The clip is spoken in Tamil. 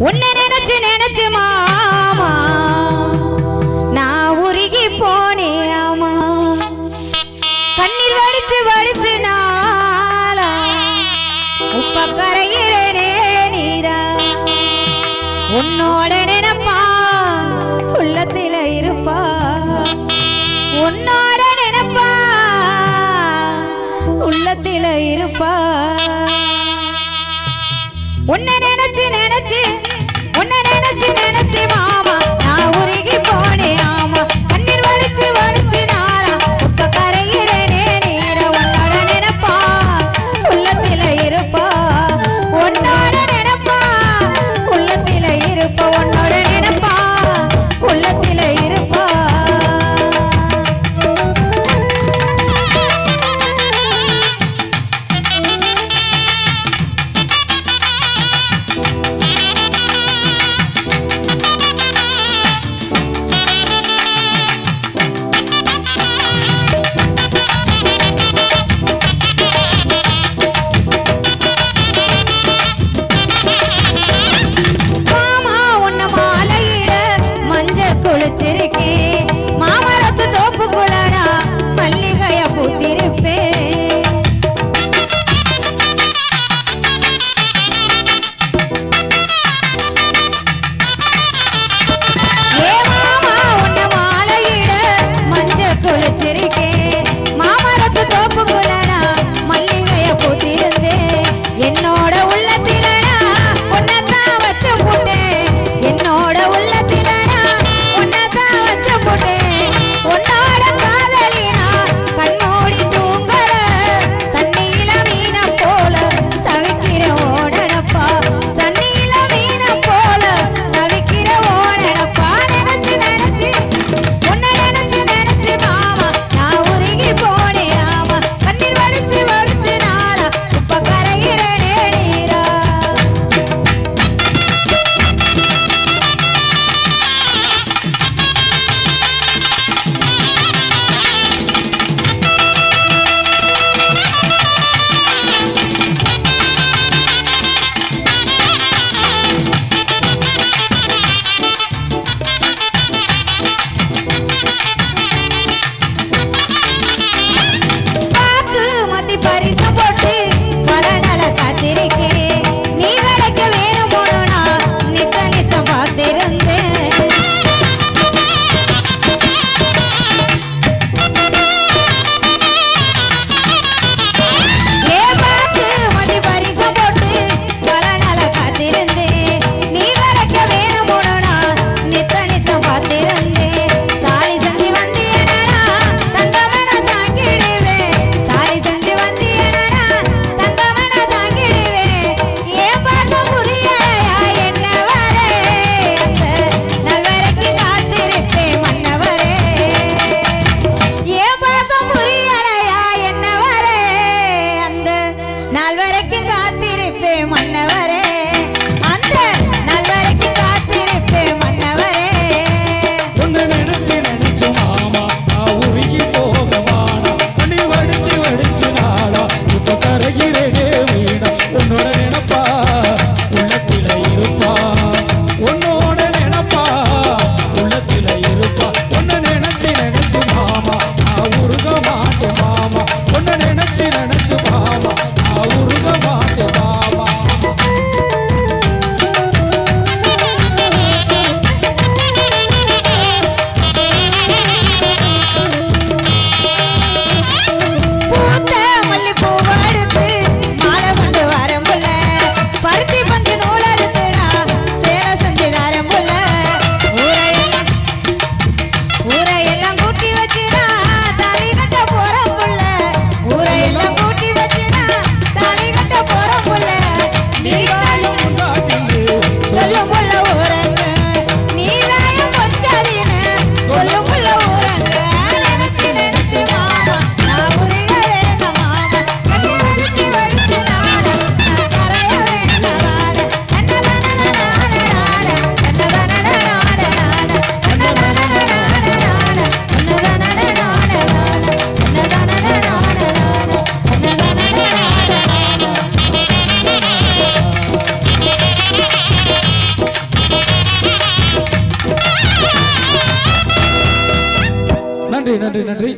உன்னை நினைச்சு நினைச்சு மாமா நான் உருகி போனே அம்மா. கண்ணீர் வடிச்சு வடிச்சு நாளா உப்ப கரையிறனே நீரா. உன்னோட நினைப்பா உள்ளத்தில இருப்பா. உன்னோட நினைப்பா உள்ளத்தில இருப்பா. உன்னை நினைச்சு நினைச்சு உன்னை நினைச்சு நினைச்சு மாமா நான் உருகி போனேன். வச்சிருக்கே மாமரத்து தோப்புக்குள்ளடா மல்லிகைய பூத்திருப்பே. குளிச்சிருக்கேன் Allah நன்றி நன்றி